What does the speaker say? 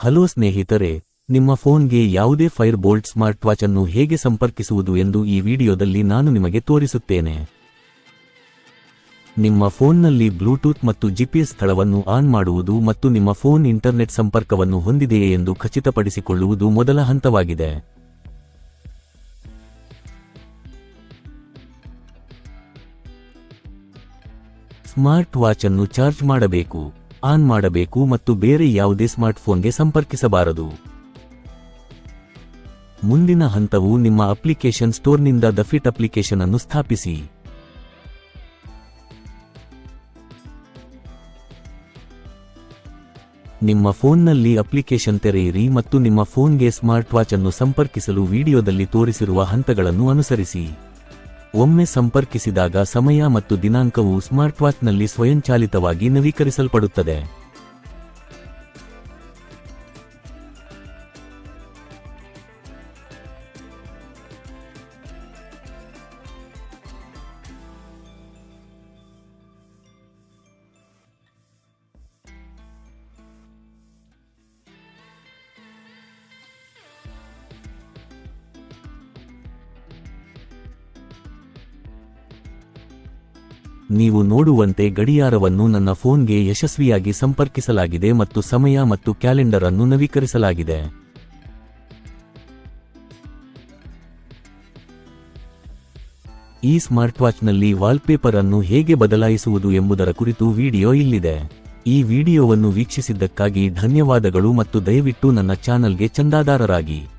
Hello ಸ್ನೇಹಿತರೆ, ನಿಮ್ಮ ಫೋನ್ಗೆ ಯಾವುದೇ ಫೈರ್ ಬೋಲ್ಟ್ ಸ್ಮಾರ್ಟ್ ವಾಚ್ ಅನ್ನು ಹೇಗೆ ಸಂಪರ್ಕಿಸುವುದು ಎಂದು ಈ ವಿಡಿಯೋದಲ್ಲಿ ನಾನು ನಿಮಗೆ ತೋರಿಸುತ್ತೇನೆ. ನಿಮ್ಮ ಫೋನ್ನಲ್ಲಿ ಬ್ಲೂಟೂತ್ ಮತ್ತು ಜಿಪಿಎಸ್ ಸ್ಥಳವನ್ನು ಆನ್ ಮಾಡುವುದು ಮತ್ತು ನಿಮ್ಮ ಫೋನ್ ಇಂಟರ್ನೆಟ್ ಸಂಪರ್ಕವನ್ನು ಹೊಂದಿದೆಯೇ ಎಂದು ಖಚಿತಪಡಿಸಿಕೊಳ್ಳುವುದು ಮೊದಲ ಹಂತವಾಗಿದೆ. ಸ್ಮಾರ್ಟ್ ವಾಚ್ ಅನ್ನು ಚಾರ್ಜ್ ಮಾಡಬೇಕು. ಆನ್ ಮಾಡಬೇಕು ಮತ್ತು ಬೇರೆ ಯಾವುದೇ ಸ್ಮಾರ್ಟ್ಫೋನ್ಗೆ ಸಂಪರ್ಕಿಸಬಾರದು. ಮುಂದಿನ ಹಂತವು ನಿಮ್ಮ ಅಪ್ಲಿಕೇಶನ್ ಸ್ಟೋರ್ನಿಂದ ದ ಫಿಟ್ ಅಪ್ಲಿಕೇಶನ್ ಅನ್ನು ಸ್ಥಾಪಿಸಿ. ನಿಮ್ಮ ಫೋನ್ನಲ್ಲಿ ಅಪ್ಲಿಕೇಶನ್ ತೆರೆಯಿರಿ ಮತ್ತು ನಿಮ್ಮ ಫೋನ್ಗೆ ಸ್ಮಾರ್ಟ್ ವಾಚ್ ಅನ್ನು ಸಂಪರ್ಕಿಸಲು ವಿಡಿಯೋದಲ್ಲಿ ತೋರಿಸಿರುವ ಹಂತಗಳನ್ನು ಅನುಸರಿಸಿ. ಒಮ್ಮೆ ಸಂಪರ್ಕಿಸಿದಾಗ ಸಮಯ ಮತ್ತು ದಿನಾಂಕವು ಸ್ಮಾರ್ಟ್ವಾಚ್ನಲ್ಲಿ ಸ್ವಯಂಚಾಲಿತವಾಗಿ ನವೀಕರಿಸಲ್ಪಡುತ್ತದೆ. ನೀವು ನೋಡುವಂತೆ ಗಡಿಯಾರವನ್ನು ನನ್ನ ಫೋನ್ಗೆ ಯಶಸ್ವಿಯಾಗಿ ಸಂಪರ್ಕಿಸಲಾಗಿದೆ ಮತ್ತು ಸಮಯ ಮತ್ತು ಕ್ಯಾಲೆಂಡರ್ ಅನ್ನು ನವೀಕರಿಸಲಾಗಿದೆ. ಈ ಸ್ಮಾರ್ಟ್ ವಾಚ್ನಲ್ಲಿ ವಾಲ್ಪೇಪರ್ ಅನ್ನು ಹೇಗೆ ಬದಲಾಯಿಸುವುದು ಎಂಬುದರ ಕುರಿತು ವಿಡಿಯೋ ಇಲ್ಲಿದೆ. ಈ ವಿಡಿಯೋವನ್ನು ವೀಕ್ಷಿಸಿದ್ದಕ್ಕಾಗಿ ಧನ್ಯವಾದಗಳು ಮತ್ತು ದಯವಿಟ್ಟು ನನ್ನ ಚಾನಲ್ಗೆ ಚಂದಾದಾರರಾಗಿ.